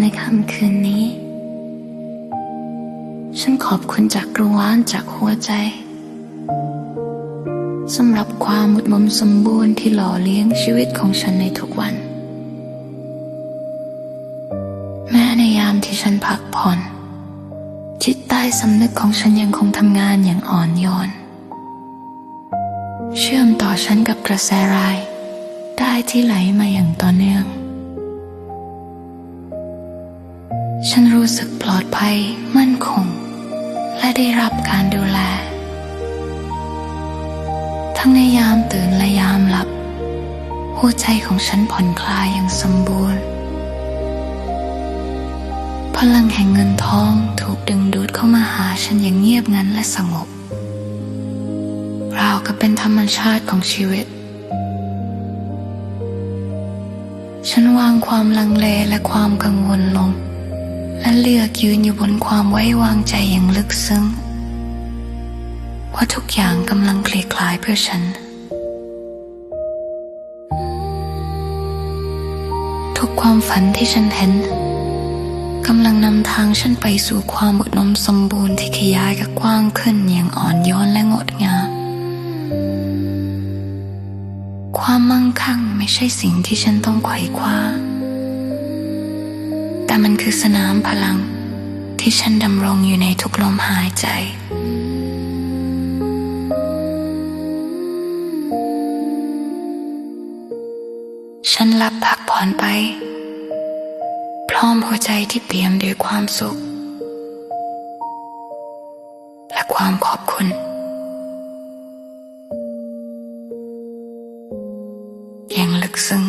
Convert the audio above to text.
ในค่ำคืนนี้ ฉันขอบคุณจากกรวานจากหัวใจสำหรับความมุดมมสมบูรณ์ที่หล่อเลี้ยงชีวิตของฉันในทุกวัน แม้ในยามที่ฉันพักผ่อนจิตใต้สำนึกของฉันยังคงทำงานอย่างอ่อนโยน เชื่อมต่อฉันกับกระแสราย ได้ที่ไหลมาอย่างต่อเนื่อง ฉันรู้สึกปลอดภัยมั่นคง และได้รับการดูแล ทั้งในยามตื่นและยามหลับ หัวใจของฉันผ่อนคลายอย่างสมบูรณ์ พลังแห่งเงินทองถูกดึงดูดเข้ามาหาฉันอย่างเงียบงันและสงบ ราวกับเป็นธรรมชาติของชีวิต ฉันวางความลังเลและความกังวลลง เลือกยืนอยู่บนความไว้วางใจอย่างลึกซึ้ง ว่าทุกอย่างกำลังคลี่คลายเพื่อฉัน ทุกความฝันที่ฉันเห็นกำลังนำทางฉันไปสู่ความอุดมสมบูรณ์ที่ขยายกับกว้างขึ้นอย่างอ่อนโยนและงดงาม ความมั่งคั่งไม่ใช่สิ่งที่ฉันต้องไขว่คว้า แต่มันคือสนามพลัง ที่ฉันดำรงอยู่ในทุกลมหายใจฉันหลับพักผ่อนไป พร้อมหัวใจที่เปี่ยมด้วยความสุข และความขอบคุณ อย่างลึกซึ้ง